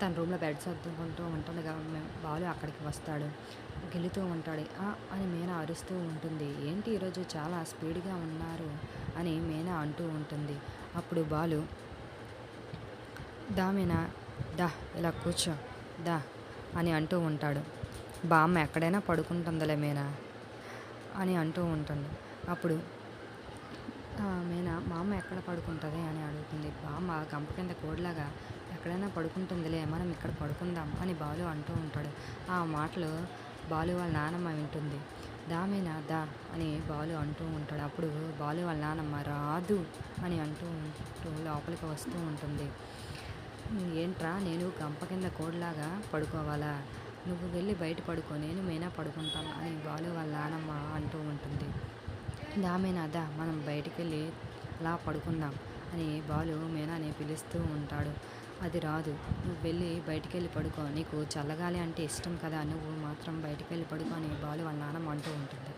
తన రూమ్లో బెడ్ సర్దుకుంటూ ఉంటుండగా మేము బాలు అక్కడికి వస్తాడు. గెలుతూ ఉంటాడు. "ఆ" అని మీనా అరుస్తూ ఉంటుంది. ఏంటి ఈరోజు చాలా స్పీడ్గా ఉన్నారు అని మీనా అంటూ ఉంటుంది. అప్పుడు బాలు దా మీనా దా ఇలా కూర్చో దా అని అంటూ ఉంటాడు. బామ్మ ఎక్కడైనా పడుకుంటుందిలే మీనా అని అంటూ ఉంటుంది. అప్పుడు "ఆ, మీనా మా అమ్మ ఎక్కడ పడుకుంటుంది? అని అడుగుతుంది. బామ్మ గంప కింద కోడిలాగా ఎక్కడైనా పడుకుంటుందిలే మనం ఇక్కడ పడుకుందాం అని బాలు అంటూ ఉంటాడు. ఆ మాటలు బాలు వాళ్ళ నానమ్మ వింటుంది. దామేనా దా అని బాలు అంటూ ఉంటాడు. అప్పుడు బాలు వాళ్ళ నానమ్మ రాదు అని అంటూ ఉంటూ లోపలికి వస్తూ ఉంటుంది. ఏంట్రా నేను గంప కింద కోడిలాగా పడుకోవాలా? నువ్వు వెళ్ళి బయట పడుకో నేను మేనా పడుకుంటాను అని బాలు వాళ్ళ నానమ్మ అంటూ ఉంటుంది. దామేనా దా మనం బయటికి వెళ్ళి అలా పడుకుందాం అని బాలు మీనాని పిలుస్తూ ఉంటాడు. అది రాదు. నువ్వు వెళ్ళి బయటికి వెళ్ళి పడుకో. నీకు చల్లగాలి అంటే ఇష్టం కదా. నువ్వు మాత్రం బయటికి వెళ్ళి పడుకో అని బాలు వాళ్ళ నాన్నమ్మ అంటూ ఉంటుంది.